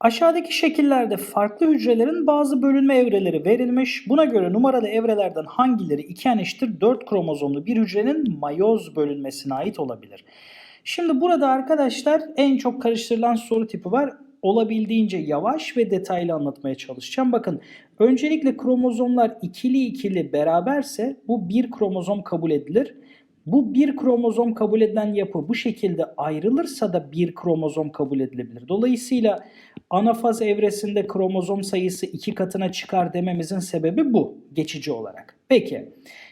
Aşağıdaki şekillerde farklı hücrelerin bazı bölünme evreleri verilmiş. Buna göre numaralı evrelerden hangileri 2 n eşittir 4 kromozomlu bir hücrenin mayoz bölünmesine ait olabilir? Şimdi burada arkadaşlar en çok karıştırılan soru tipi var. Olabildiğince yavaş ve detaylı anlatmaya çalışacağım. Bakın öncelikle kromozomlar ikili ikili beraberse bu bir kromozom kabul edilir. Bu bir kromozom kabul edilen yapı bu şekilde ayrılırsa da bir kromozom kabul edilebilir. Dolayısıyla anafaz evresinde kromozom sayısı iki katına çıkar dememizin sebebi bu geçici olarak. Peki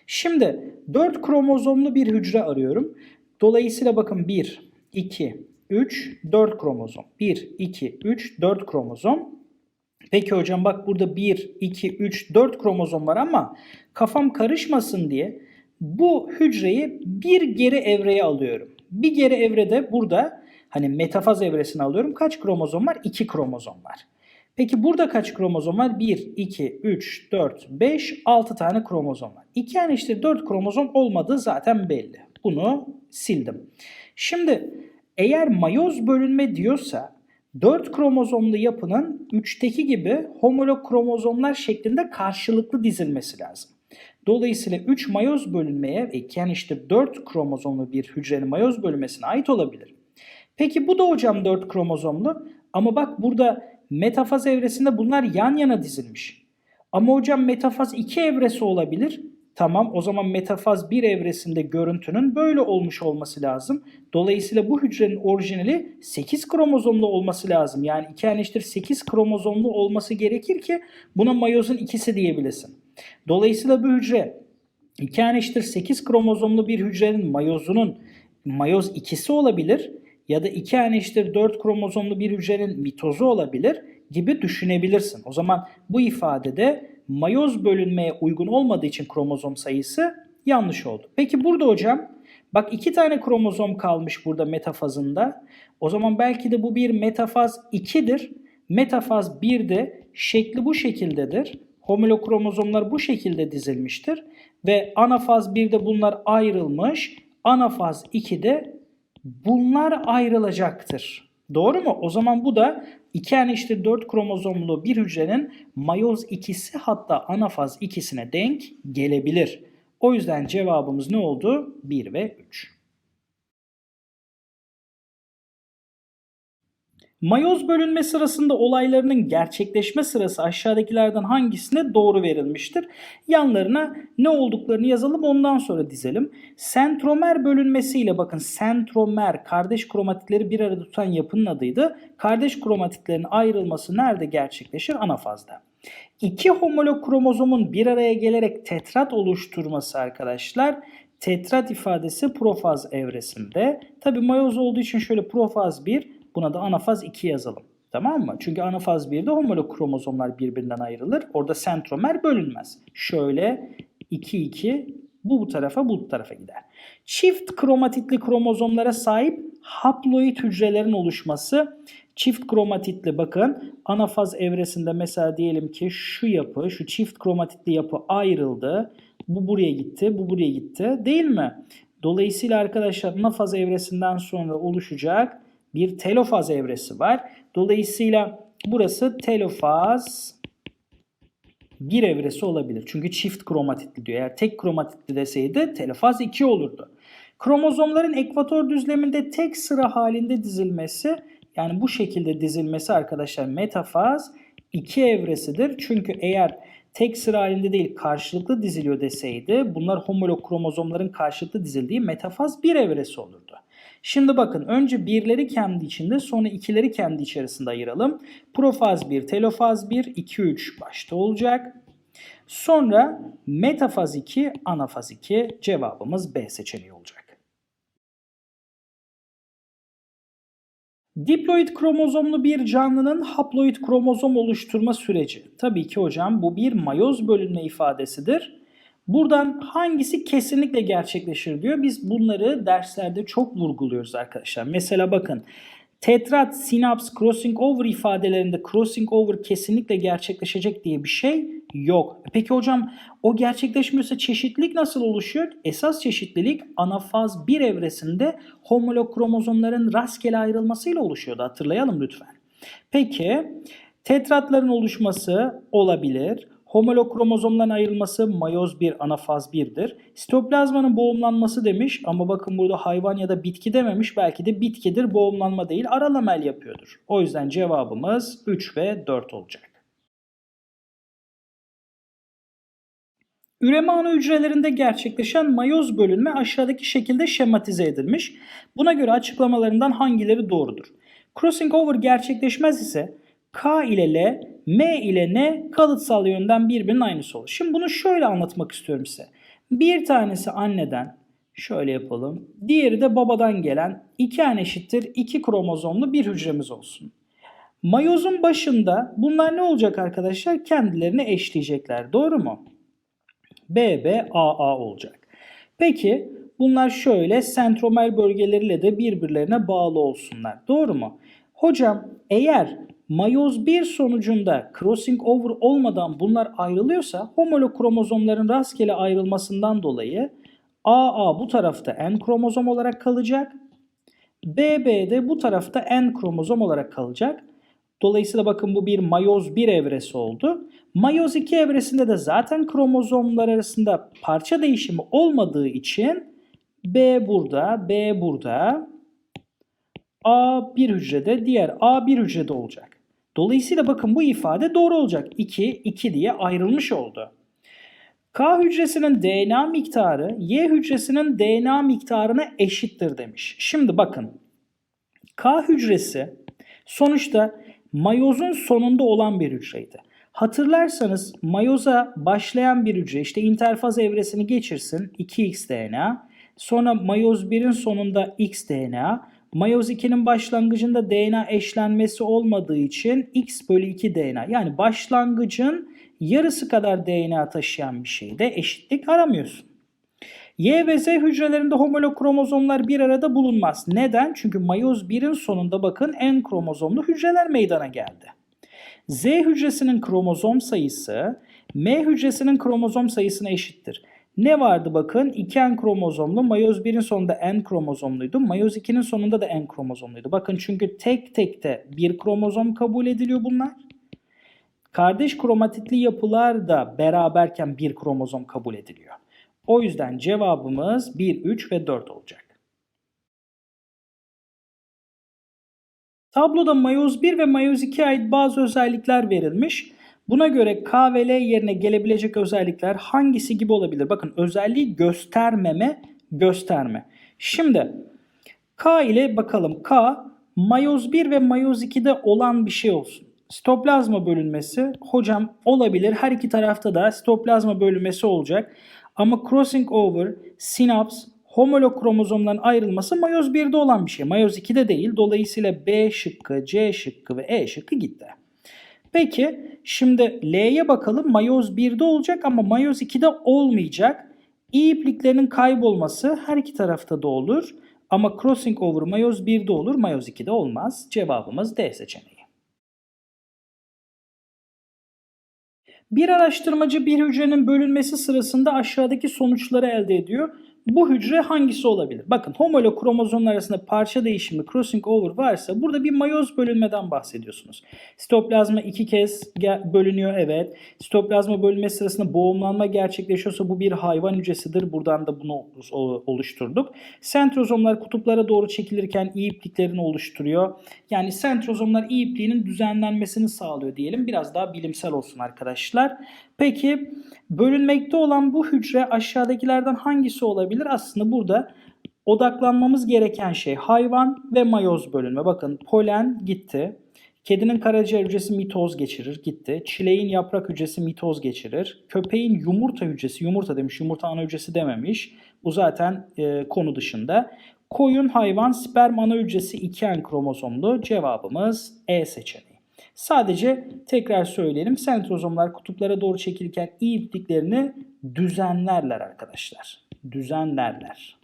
şimdi 4 kromozomlu bir hücre arıyorum. Dolayısıyla bakın 1, 2, 3, 4 kromozom. 1, 2, 3, 4 kromozom. Peki hocam bak burada 1, 2, 3, 4 kromozom var ama kafam karışmasın diye bu hücreyi bir geri evreye alıyorum. Bir geri evrede burada hani metafaz evresini alıyorum. Kaç kromozom var? 2 kromozom var. Peki burada kaç kromozom var? 1, 2, 3, 4, 5, 6 tane kromozom var. 2 yani işte 4 kromozom olmadığı zaten belli. Bunu sildim. Şimdi eğer mayoz bölünme diyorsa 4 kromozomlu yapının 3'teki gibi homolog kromozomlar şeklinde karşılıklı dizilmesi lazım. Dolayısıyla 3 mayoz bölünmeye ve yani işte 4 kromozomlu bir hücrenin mayoz bölünmesine ait olabilir. Peki bu da hocam 4 kromozomlu ama bak burada metafaz evresinde bunlar yan yana dizilmiş. Ama hocam metafaz 2 evresi olabilir. Tamam o zaman metafaz 1 evresinde görüntünün böyle olmuş olması lazım. Dolayısıyla bu hücrenin orijinali 8 kromozomlu olması lazım. Yani 2 eşittir 8 kromozomlu olması gerekir ki buna mayozun ikisi diyebilesin. Dolayısıyla bu hücre 2 eşittir 8 kromozomlu bir hücrenin mayozunun mayoz ikisi olabilir ya da 2 eşittir 4 kromozomlu bir hücrenin mitozu olabilir gibi düşünebilirsin. O zaman bu ifadede mayoz bölünmeye uygun olmadığı için kromozom sayısı yanlış oldu. Peki burada hocam bak iki tane kromozom kalmış burada metafazında. O zaman belki de bu bir metafaz 2'dir. Metafaz 1'de şekli bu şekildedir. Homolog kromozomlar bu şekilde dizilmiştir. Ve anafaz 1'de bunlar ayrılmış. Anafaz 2'de bunlar ayrılacaktır. Doğru mu? O zaman bu da 2 işte 4 kromozomlu bir hücrenin mayoz ikisi hatta anafaz ikisine denk gelebilir. O yüzden cevabımız ne oldu? 1 ve 3. Mayoz bölünme sırasında olaylarının gerçekleşme sırası aşağıdakilerden hangisine doğru verilmiştir? Yanlarına ne olduklarını yazalım ondan sonra dizelim. Sentromer bölünmesiyle bakın sentromer kardeş kromatitleri bir arada tutan yapının adıydı. Kardeş kromatitlerin ayrılması nerede gerçekleşir? Anafazda. İki homolog kromozomun bir araya gelerek tetrat oluşturması arkadaşlar tetrat ifadesi profaz evresinde. Tabi mayoz olduğu için şöyle profaz 1 Buna da anafaz 2 yazalım. Tamam mı? Çünkü anafaz 1'de homolog kromozomlar birbirinden ayrılır. Orada sentromer bölünmez. Şöyle 2 2 bu bu tarafa bu bu tarafa gider. Çift kromatitli kromozomlara sahip haploid hücrelerin oluşması çift kromatitli bakın anafaz evresinde mesela diyelim ki şu yapı şu çift kromatitli yapı ayrıldı. Bu buraya gitti bu buraya gitti değil mi? Dolayısıyla arkadaşlar anafaz evresinden sonra oluşacak bir telofaz evresi var. Dolayısıyla burası telofaz bir evresi olabilir. Çünkü çift kromatitli diyor. Eğer tek kromatitli deseydi telofaz 2 olurdu. Kromozomların ekvator düzleminde tek sıra halinde dizilmesi yani bu şekilde dizilmesi arkadaşlar metafaz 2 evresidir. Çünkü eğer tek sıra halinde değil karşılıklı diziliyor deseydi bunlar homolog kromozomların karşılıklı dizildiği metafaz 1 evresi olurdu. Şimdi bakın önce birleri kendi içinde sonra ikileri kendi içerisinde ayıralım. Profaz 1, telofaz 1, 2, 3 başta olacak. Sonra metafaz 2, anafaz 2 cevabımız B seçeneği olacak. Diploid kromozomlu bir canlının haploid kromozom oluşturma süreci. Tabii ki hocam bu bir mayoz bölünme ifadesidir. Buradan hangisi kesinlikle gerçekleşir diyor. Biz bunları derslerde çok vurguluyoruz arkadaşlar. Mesela bakın tetrat, sinaps, crossing over ifadelerinde crossing over kesinlikle gerçekleşecek diye bir şey yok. Peki hocam o gerçekleşmiyorsa çeşitlilik nasıl oluşuyor? Esas çeşitlilik anafaz 1 evresinde homolog kromozomların rastgele ayrılmasıyla oluşuyordu. Hatırlayalım lütfen. Peki tetratların oluşması olabilir. Homolog kromozomdan ayrılması mayoz 1 anafaz 1'dir. Sitoplazmanın boğumlanması demiş ama bakın burada hayvan ya da bitki dememiş. Belki de bitkidir boğumlanma değil aralamel yapıyordur. O yüzden cevabımız 3 ve 4 olacak. Üreme ana hücrelerinde gerçekleşen mayoz bölünme aşağıdaki şekilde şematize edilmiş. Buna göre açıklamalarından hangileri doğrudur? Crossing over gerçekleşmez ise K ile L, M ile N kalıtsal yönden birbirinin aynısı olur. Şimdi bunu şöyle anlatmak istiyorum size. Bir tanesi anneden, şöyle yapalım. Diğeri de babadan gelen iki n eşittir iki kromozomlu bir hücremiz olsun. Mayozun başında bunlar ne olacak arkadaşlar? Kendilerini eşleyecekler. Doğru mu? BB AA olacak. Peki bunlar şöyle sentromer bölgeleriyle de birbirlerine bağlı olsunlar. Doğru mu? Hocam eğer mayoz 1 sonucunda crossing over olmadan bunlar ayrılıyorsa homolog kromozomların rastgele ayrılmasından dolayı AA bu tarafta N kromozom olarak kalacak. BB de bu tarafta N kromozom olarak kalacak. Dolayısıyla bakın bu bir mayoz 1 evresi oldu. Mayoz 2 evresinde de zaten kromozomlar arasında parça değişimi olmadığı için B burada, B burada, A bir hücrede, diğer A bir hücrede olacak. Dolayısıyla bakın bu ifade doğru olacak. 2, 2 diye ayrılmış oldu. K hücresinin DNA miktarı Y hücresinin DNA miktarına eşittir demiş. Şimdi bakın K hücresi sonuçta mayozun sonunda olan bir hücreydi. Hatırlarsanız mayoza başlayan bir hücre işte interfaz evresini geçirsin 2x DNA. Sonra mayoz 1'in sonunda x DNA. Mayoz 2'nin başlangıcında DNA eşlenmesi olmadığı için x bölü 2 DNA. Yani başlangıcın yarısı kadar DNA taşıyan bir şeyde eşitlik aramıyorsun. Y ve Z hücrelerinde homolog kromozomlar bir arada bulunmaz. Neden? Çünkü mayoz 1'in sonunda bakın N kromozomlu hücreler meydana geldi. Z hücresinin kromozom sayısı M hücresinin kromozom sayısına eşittir. Ne vardı bakın? 2N kromozomlu. Mayoz 1'in sonunda N kromozomluydu. Mayoz 2'nin sonunda da N kromozomluydu. Bakın çünkü tek tek de bir kromozom kabul ediliyor bunlar. Kardeş kromatitli yapılar da beraberken bir kromozom kabul ediliyor. O yüzden cevabımız 1, 3 ve 4 olacak. Tabloda mayoz 1 ve mayoz 2'ye ait bazı özellikler verilmiş. Buna göre K ve L yerine gelebilecek özellikler hangisi gibi olabilir? Bakın özelliği göstermeme, gösterme. Şimdi K ile bakalım. K mayoz 1 ve mayoz 2'de olan bir şey olsun. Sitoplazma bölünmesi hocam olabilir. Her iki tarafta da sitoplazma bölünmesi olacak. Ama crossing over, sinaps, homolog kromozomların ayrılması mayoz 1'de olan bir şey. Mayoz 2'de değil. Dolayısıyla B şıkkı, C şıkkı ve E şıkkı gitti. Peki şimdi L'ye bakalım. Mayoz 1'de olacak ama mayoz 2'de olmayacak. İ ipliklerinin kaybolması her iki tarafta da olur. Ama crossing over mayoz 1'de olur, mayoz 2'de olmaz. Cevabımız D seçeneği. Bir araştırmacı bir hücrenin bölünmesi sırasında aşağıdaki sonuçları elde ediyor. Bu hücre hangisi olabilir? Bakın homolog kromozomlar arasında parça değişimi crossing over varsa burada bir mayoz bölünmeden bahsediyorsunuz. Sitoplazma iki kez bölünüyor evet. Sitoplazma bölünme sırasında boğumlanma gerçekleşiyorsa bu bir hayvan hücresidir. Buradan da bunu oluşturduk. Sentrozomlar kutuplara doğru çekilirken iyi ipliklerini oluşturuyor. Yani sentrozomlar iyi ipliğinin düzenlenmesini sağlıyor diyelim. Biraz daha bilimsel olsun arkadaşlar. Peki bölünmekte olan bu hücre aşağıdakilerden hangisi olabilir? Aslında burada odaklanmamız gereken şey hayvan ve mayoz bölünme. Bakın polen gitti. Kedinin karaciğer hücresi mitoz geçirir gitti. Çileğin yaprak hücresi mitoz geçirir. Köpeğin yumurta hücresi, yumurta demiş, yumurta ana hücresi dememiş. Bu zaten e, konu dışında. Koyun hayvan sperm ana hücresi 2N kromozomlu. Cevabımız E seçeneği. Sadece tekrar söyleyelim. Sentrozomlar kutuplara doğru çekilirken iyi ipliklerini düzenlerler arkadaşlar. Düzenlerler.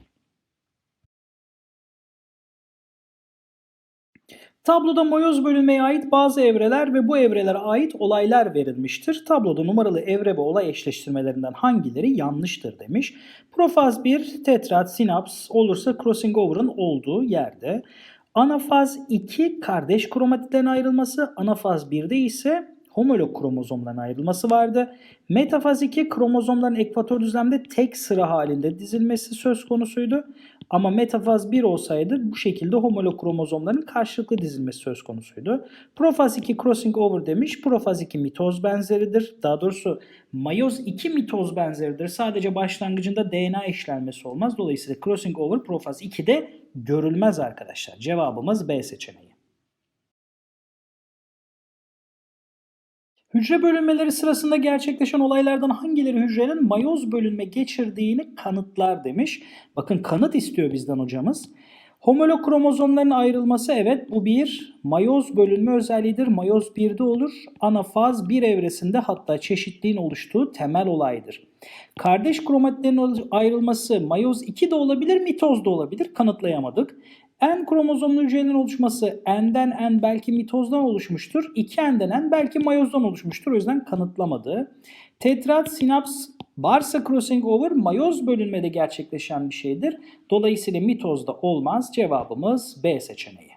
Tabloda mayoz bölünmeye ait bazı evreler ve bu evrelere ait olaylar verilmiştir. Tabloda numaralı evre ve olay eşleştirmelerinden hangileri yanlıştır demiş. Profaz 1 tetrat, sinaps olursa crossing over'ın olduğu yerde. Anafaz 2 kardeş kromatitten ayrılması, anafaz 1'de ise homolog kromozomdan ayrılması vardı. Metafaz 2 kromozomların ekvator düzlemde tek sıra halinde dizilmesi söz konusuydu. Ama metafaz 1 olsaydı bu şekilde homolog kromozomların karşılıklı dizilmesi söz konusuydu. Profaz 2 crossing over demiş. Profaz 2 mitoz benzeridir. Daha doğrusu mayoz 2 mitoz benzeridir. Sadece başlangıcında DNA işlenmesi olmaz. Dolayısıyla crossing over profaz 2'de görülmez arkadaşlar. Cevabımız B seçeneği. Hücre bölünmeleri sırasında gerçekleşen olaylardan hangileri hücrenin mayoz bölünme geçirdiğini kanıtlar demiş. Bakın kanıt istiyor bizden hocamız. Homolog kromozomların ayrılması evet bu bir mayoz bölünme özelliğidir. Mayoz 1'de olur. Anafaz 1 evresinde hatta çeşitliğin oluştuğu temel olaydır. Kardeş kromatitlerin ayrılması mayoz 2 de olabilir, mitoz da olabilir. Kanıtlayamadık. N kromozomlu hücrelerin oluşması N'den N belki mitozdan oluşmuştur. 2N'den N belki mayozdan oluşmuştur. O yüzden kanıtlamadı. Tetrat sinaps varsa crossing over mayoz bölünmede gerçekleşen bir şeydir. Dolayısıyla mitozda olmaz. Cevabımız B seçeneği.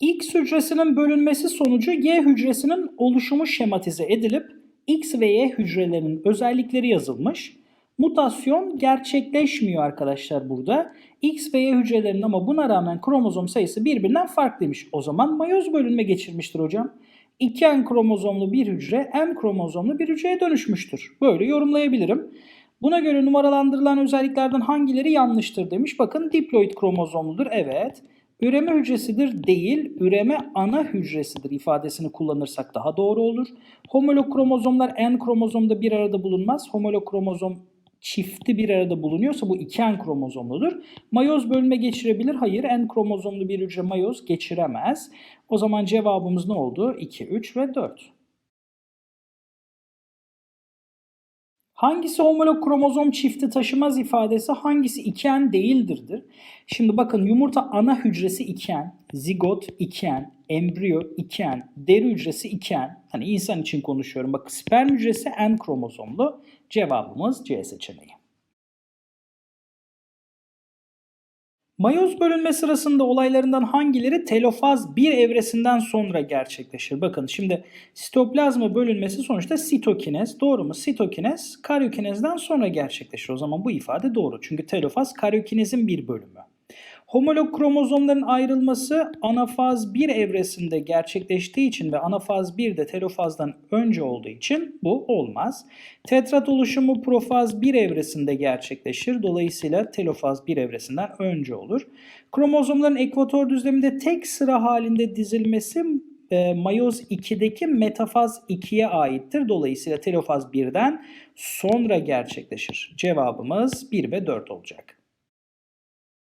X hücresinin bölünmesi sonucu Y hücresinin oluşumu şematize edilip X ve Y hücrelerinin özellikleri yazılmış. Mutasyon gerçekleşmiyor arkadaşlar burada. X ve Y hücrelerinin ama buna rağmen kromozom sayısı birbirinden farklıymış. O zaman mayoz bölünme geçirmiştir hocam. 2N kromozomlu bir hücre M kromozomlu bir hücreye dönüşmüştür. Böyle yorumlayabilirim. Buna göre numaralandırılan özelliklerden hangileri yanlıştır demiş. Bakın diploid kromozomludur. Evet. Üreme hücresidir değil, üreme ana hücresidir ifadesini kullanırsak daha doğru olur. Homolog kromozomlar N kromozomda bir arada bulunmaz. Homolog kromozom çifti bir arada bulunuyorsa bu 2N kromozomludur. Mayoz bölme geçirebilir. Hayır N kromozomlu bir hücre mayoz geçiremez. O zaman cevabımız ne oldu? 2, 3 ve 4. Hangisi homolog kromozom çifti taşımaz ifadesi hangisi 2N değildirdir? Şimdi bakın yumurta ana hücresi 2N, zigot 2N, embriyo 2N, deri hücresi 2N. Hani insan için konuşuyorum. Bak sperm hücresi N kromozomlu. Cevabımız C seçeneği. Mayoz bölünme sırasında olaylarından hangileri telofaz 1 evresinden sonra gerçekleşir? Bakın şimdi sitoplazma bölünmesi sonuçta sitokinez. Doğru mu? Sitokinez karyokinezden sonra gerçekleşir. O zaman bu ifade doğru. Çünkü telofaz karyokinezin bir bölümü. Homolog kromozomların ayrılması anafaz 1 evresinde gerçekleştiği için ve anafaz 1 de telofazdan önce olduğu için bu olmaz. Tetrat oluşumu profaz 1 evresinde gerçekleşir. Dolayısıyla telofaz 1 evresinden önce olur. Kromozomların ekvator düzleminde tek sıra halinde dizilmesi e, mayoz 2'deki metafaz 2'ye aittir. Dolayısıyla telofaz 1'den sonra gerçekleşir. Cevabımız 1 ve 4 olacak.